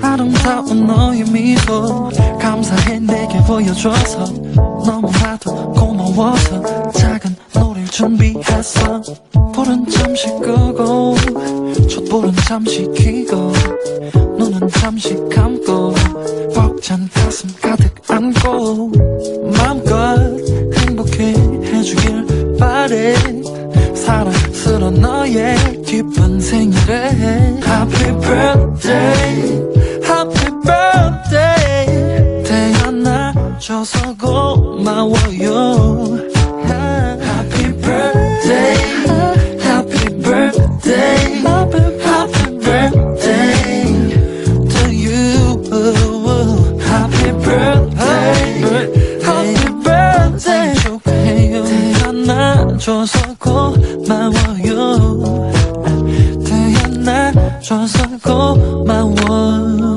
아름다운 너의 미소 감사해 내게 보여줘서 너무나도 고마워서 작은 노래를 준비했어 불은 잠시 끄고 촛불은 잠시 켜고 눈은 잠시 감고 벅찬 가슴 가득 안고 마음껏 행복해 해주길 바래 사랑스러운 너의 기쁜 생일에 태어나줘서 고마워요 Happy birthday Happy birthday Happy birthday to you Happy birthday Happy birthday 축하해요 태어나줘서 고마워요 태어나줘서 고마워요